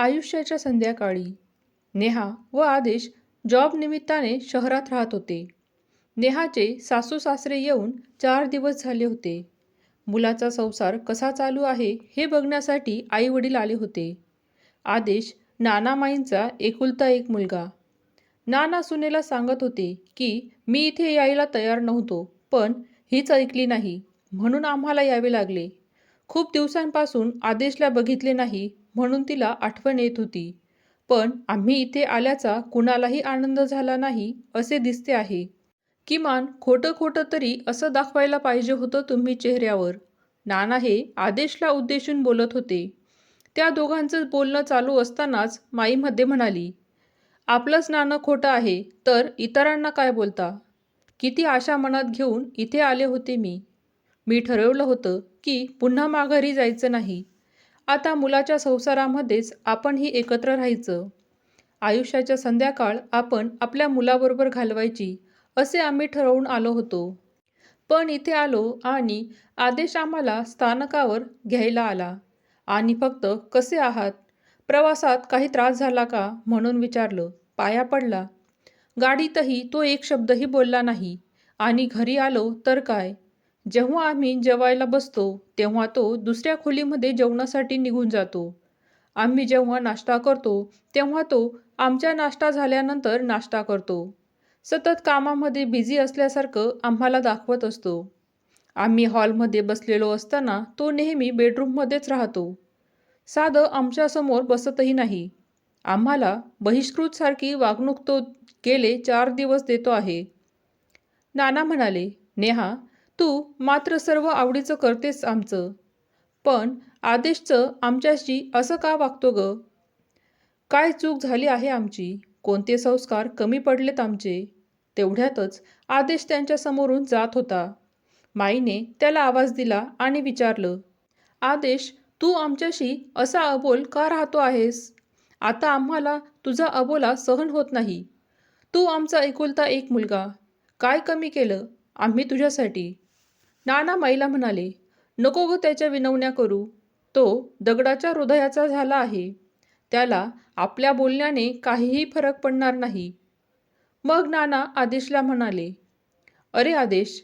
आयुष्याच्या संध्याकाळी. नेहा व आदेश जॉब निमित्ताने शहरात राहत होते. नेहाचे सासू सासरे येऊन चार दिवस झाले होते. मुलाचा संसार कसा चालू आहे हे बघण्यासाठी आई वडील आले होते. आदेश नानामाईंचा एकुलता एक मुलगा. नाना सुनेला सांगत होते की मी इथे यायला तयार नव्हतो पण हीच ऐकली नाही म्हणून आम्हाला यावे लागले. खूप दिवसांपासून आदेशला बघितले नाही म्हणून तिला आठवण येत होती. पण आम्ही इथे आल्याचा कुणालाही आनंद झाला नाही असे दिसते आहे. किमान खोटं खोटं तरी असं दाखवायला पाहिजे होतं तुम्ही चेहऱ्यावर. नाना हे आदेशला उद्देशून बोलत होते. त्या दोघांचं बोलणं चालू असतानाच माईमध्ये म्हणाली आपलंच नाणं खोटं आहे तर इतरांना काय बोलता? किती आशा मनात घेऊन इथे आले होते मी. मी ठरवलं होतं की पुन्हा माघारी जायचं नाही. आता मुलाच्या संसारामध्येच आपणही एकत्र राहायचं. आयुष्याच्या संध्याकाळ आपण आपल्या मुलाबरोबर घालवायची असे आम्ही ठरवून आलो होतो. पण इथे आलो आणि आदेश आम्हाला स्थानकावर घ्यायला आला. आणि फक्त कसे आहात? प्रवासात काही त्रास झाला का? म्हणून विचारलं. पाया पडला. गाडीतही तो एक शब्दही बोलला नाही. आणि घरी आलो तर काय? जेव्हा आम्ही जेवायला बसतो तेव्हा तो दुसऱ्या खोलीमध्ये जेवणासाठी निघून जातो. आम्ही जेव्हा नाश्ता करतो तेव्हा तो आमच्या नाश्ता झाल्यानंतर नाश्ता करतो. सतत कामामध्ये बिझी असल्यासारखं आम्हाला दाखवत असतो. आम्ही हॉलमध्ये बसलेलो असताना तो नेहमी बेडरूममध्येच राहतो. साधं आमच्यासमोर बसतही नाही. आम्हाला बहिष्कृतसारखी वागणूक तो गेले चार दिवस देतो आहे. नाना म्हणाले नेहा तू मात्र सर्व आवडीचं करतेस आमचं. पण आदेशचं आमच्याशी असं का वागतो ग? काय चूक झाली आहे आमची? कोणते संस्कार कमी पडलेत आमचे? तेवढ्यातच आदेश त्यांच्या समोरून जात होता. माईने त्याला आवाज दिला आणि विचारलं आदेश तू आमच्याशी असा अबोल का राहतो आहेस? आता आम्हाला तुझा अबोला सहन होत नाही. तू आमचा एकुलता एक मुलगा. काय कमी केलं? आम्ही तुझ्यासाठी. नाना माईला म्हणाले नको ग त्याच्या विनवण्या करू. तो दगडाच्या हृदयाचा झाला आहे. त्याला आपल्या बोलण्याने काहीही फरक पडणार नाही. मग नाना आदेशला म्हणाले अरे आदेश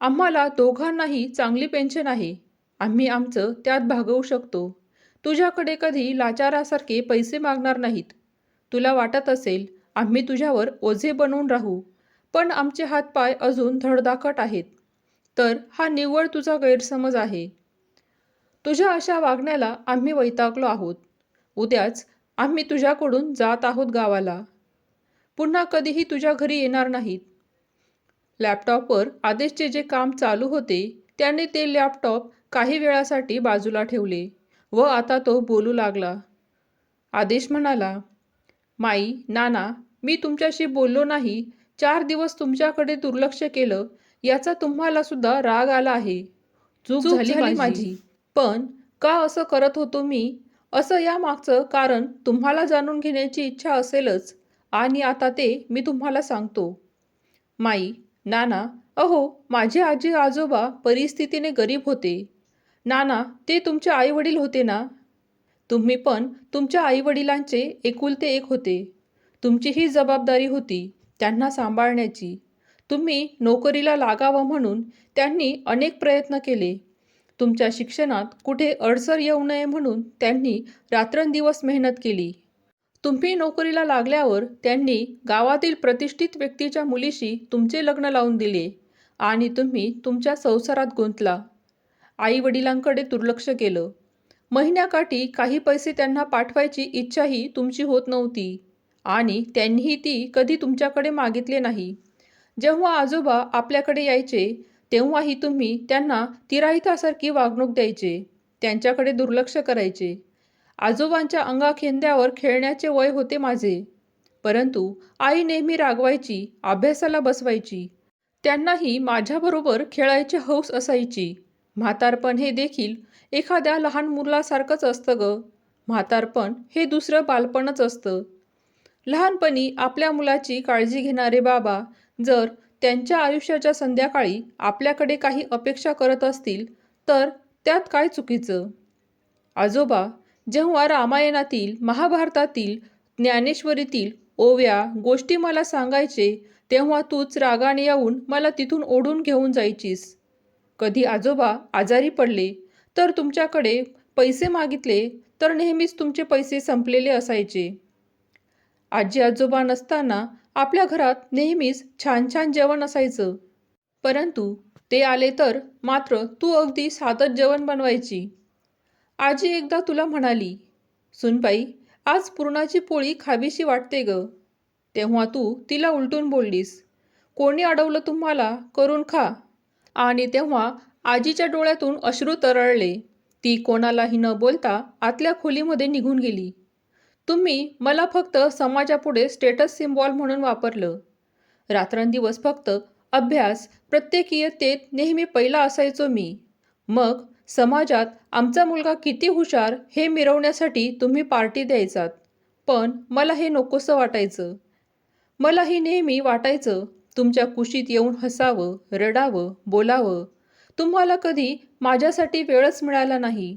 आम्हाला दोघांनाही चांगली पेन्शन आहे. आम्ही आमचं त्यात भागवू शकतो. तुझ्याकडे कधी लाचारासारखे पैसे मागणार नाहीत. तुला वाटत असेल आम्ही तुझ्यावर ओझे बनवून राहू पण आमचे हातपाय अजून धडधाकट आहेत. तर हा निव्वळ तुझा गैरसमज आहे. तुझ्या अशा वागण्याला आम्ही वैतागलो आहोत. उद्याच आम्ही तुझ्याकडून जात आहोत गावाला. पुन्हा कधीही तुझ्या घरी येणार नाहीत. लॅपटॉपवर आदेशचे जे काम चालू होते त्याने ते लॅपटॉप काही वेळासाठी बाजूला ठेवले व आता तो बोलू लागला. आदेश म्हणाला माई नाना मी तुमच्याशी बोललो नाही. चार दिवस तुमच्याकडे दुर्लक्ष केलं याचा तुम्हाला सुद्धा राग आला आहे. चूक झाली माझी. पण का असं करत होतो मी? असं यामागचं कारण तुम्हाला जाणून घेण्याची इच्छा असेलच. आणि आता ते मी तुम्हाला सांगतो. माई नाना अहो माझे आजी आजोबा परिस्थितीने गरीब होते. नाना ते तुमचे आईवडील होते ना? तुम्ही पण तुमच्या आईवडिलांचे एकुलते एक होते. तुमची ही जबाबदारी होती त्यांना सांभाळण्याची. तुम्ही नोकरीला लागावं म्हणून त्यांनी अनेक प्रयत्न केले. तुमच्या शिक्षणात कुठे अडसर येऊ नये म्हणून त्यांनी रात्रंदिवस मेहनत केली. तुम्ही नोकरीला लागल्यावर त्यांनी गावातील प्रतिष्ठित व्यक्तीच्या मुलीशी तुमचे लग्न लावून दिले आणि तुम्ही तुमच्या संसारात गुंतला. आई वडिलांकडे दुर्लक्ष केलं. महिन्याकाठी काही पैसे त्यांना पाठवायची इच्छाही तुमची होत नव्हती आणि त्यांनीही ती कधी तुमच्याकडे मागितले नाही. जेव्हा आजोबा आपल्याकडे यायचे तेव्हाही तुम्ही त्यांना तिराहितासारखी वागणूक द्यायचे त्यांच्याकडे दुर्लक्ष करायचे. आजोबांच्या अंगाखेंद्यावर खेळण्याचे वय होते माझे. परंतु आई नेहमी रागवायची अभ्यासाला बसवायची. त्यांनाही माझ्याबरोबर खेळायची हौस असायची. म्हातारपण हे देखील एखाद्या लहान मुलासारखंच असतं ग. म्हातारपण हे दुसरं बालपणच असतं. लहानपणी आपल्या मुलाची काळजी घेणारे बाबा जर त्यांच्या आयुष्याच्या संध्याकाळी आपल्याकडे काही अपेक्षा करत असतील तर त्यात काय चुकीचं? आजोबा जेव्हा रामायणातील महाभारतातील ज्ञानेश्वरीतील ओव्या गोष्टी मला सांगायचे तेव्हा तूच रागाने येऊन मला तिथून ओढून घेऊन जायचीस. कधी आजोबा आजारी पडले तर तुमच्याकडे पैसे मागितले तर नेहमीच तुमचे पैसे संपलेले असायचे. आजी आजोबा नसताना आपल्या घरात नेहमीच छान छान जेवण असायचं. परंतु ते आले तर मात्र तू अगदी साधंच जेवण बनवायची. आजी एकदा तुला म्हणाली सुनबाई आज पुरणाची पोळी खावीशी वाटते ग. तेव्हा तू तिला उलटून बोललीस कोणी अडवलं तुम्हाला? करून खा. आणि तेव्हा आजीच्या डोळ्यातून अश्रू तरळले. ती कोणालाही न बोलता आतल्या खोलीमध्ये निघून गेली. तुम्ही मला फक्त समाजापुढे स्टेटस सिम्बॉल म्हणून वापरलं. रात्रंदिवस फक्त अभ्यास प्रत्येक इयत्तेत नेहमी पहिला असायचो मी. मग समाजात आमचा मुलगा किती हुशार हे मिरवण्यासाठी तुम्ही पार्टी द्यायचात. पण मला हे नकोसं वाटायचं. मलाही नेहमी वाटायचं तुमच्या कुशीत येऊन हसावं रडावं बोलावं. तुम्हाला कधी माझ्यासाठी वेळच मिळाला नाही.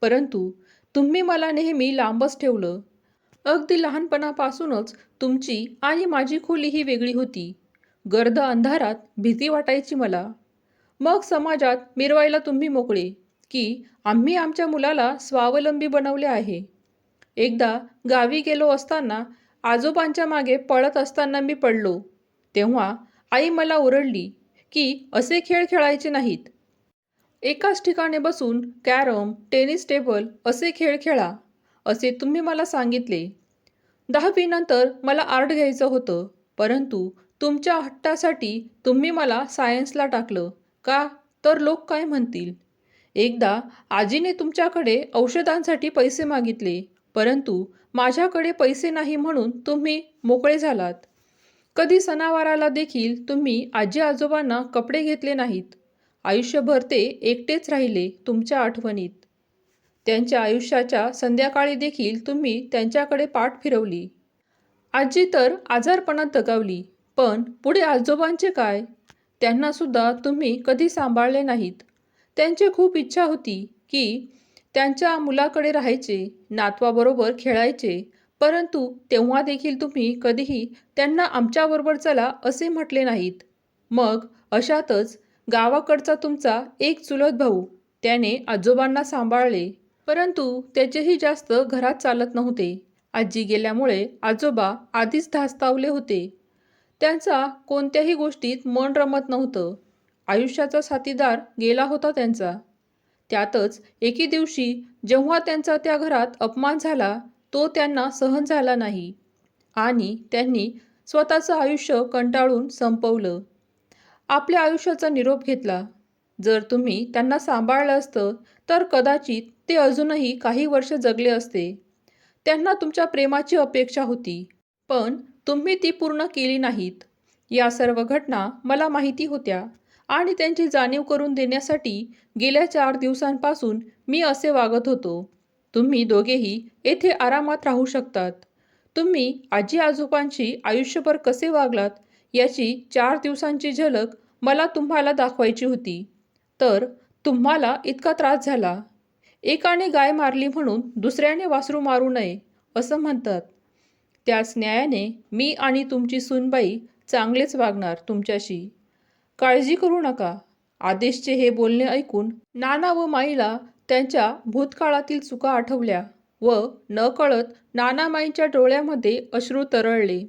परंतु तुम्ही मला नेहमी लांबच ठेवलं. अगदी लहानपणापासूनच तुमची आणि माझी खोली ही वेगळी होती. गर्द अंधारात भीती वाटायची मला. मग समाजात मिरवायला तुम्ही मोकळे की आम्ही आमच्या मुलाला स्वावलंबी बनवले आहे. एकदा गावी गेलो असताना आजोबांच्या मागे पळत असताना मी पडलो. तेव्हा आई मला ओरडली की असे खेळ खेळायचे नाहीत. एकाच ठिकाणी बसून कॅरम टेनिस टेबल असे खेळ खेळा. असे तुम्ही मला सांगितले. दहावीनंतर मला आर्ट घ्यायचं होतं परंतु तुमच्या हट्टासाठी तुम्ही मला सायन्सला टाकलं. का? तर लोक काय म्हणतील? एकदा आजीने तुमच्याकडे औषधांसाठी पैसे मागितले परंतु माझ्याकडे पैसे नाही म्हणून तुम्ही मोकळे झालात. कधी सणावाराला देखील तुम्ही आजी आजोबांना कपडे घेतले नाहीत. आयुष्यभर ते एकटेच राहिले तुमच्या आठवणीत. त्यांच्या आयुष्याच्या संध्याकाळी देखील तुम्ही त्यांच्याकडे पाठ फिरवली. आजी तर आजारपणात दगावली पण पुढे आजोबांचे काय? त्यांनासुद्धा तुम्ही कधी सांभाळले नाहीत. त्यांची खूप इच्छा होती की त्यांच्या मुलाकडे राहायचे नातवाबरोबर खेळायचे परंतु तेव्हा देखील तुम्ही कधीही त्यांना आमच्याबरोबर चला असे म्हटले नाहीत. मग अशातच गावाकडचा तुमचा एक चुलत भाऊ त्याने आजोबांना सांभाळले. परंतु त्याचेही जास्त घरात चालत नव्हते. आजी गेल्यामुळे आजोबा आधीच धास्तावले होते. त्यांचा कोणत्याही गोष्टीत मन रमत नव्हतं. आयुष्याचा साथीदार गेला होता त्यांचा. त्यातच एके दिवशी जेव्हा त्यांचा त्या घरात अपमान झाला तो त्यांना सहन झाला नाही आणि त्यांनी स्वतःचं आयुष्य कंटाळून संपवलं. आपल्या आयुष्याचा निरोप घेतला. जर तुम्ही त्यांना सांभाळलं असतं तर कदाचित ते अजूनही काही वर्ष जगले असते. त्यांना तुमच्या प्रेमाची अपेक्षा होती पण तुम्ही ती पूर्ण केली नाहीत. या सर्व घटना मला माहिती होत्या आणि त्यांची जाणीव करून देण्यासाठी गेल्या चार दिवसांपासून मी असे वागत होतो. तुम्ही दोघेही येथे आरामात राहू शकतात. तुम्ही आजी आजोबांशी आयुष्यभर कसे वागलात याची चार दिवसांची झलक मला तुम्हाला दाखवायची होती. तर तुम्हाला इतका त्रास झाला. एकाने गाय मारली म्हणून दुसऱ्याने वासरू मारू नये असं म्हणतात. त्याच न्यायाने मी आणि तुमची सूनबाई चांगलेच वागणार तुमच्याशी. काळजी करू नका. आदेशचे हे बोलणे ऐकून नाना व माईला त्यांच्या भूतकाळातील चुका आठवल्या व नकळत नानामाईंच्या डोळ्यामध्ये अश्रू तरळले.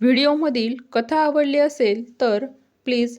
व्हिडिओमधील कथा आवडली असेल तर प्लीज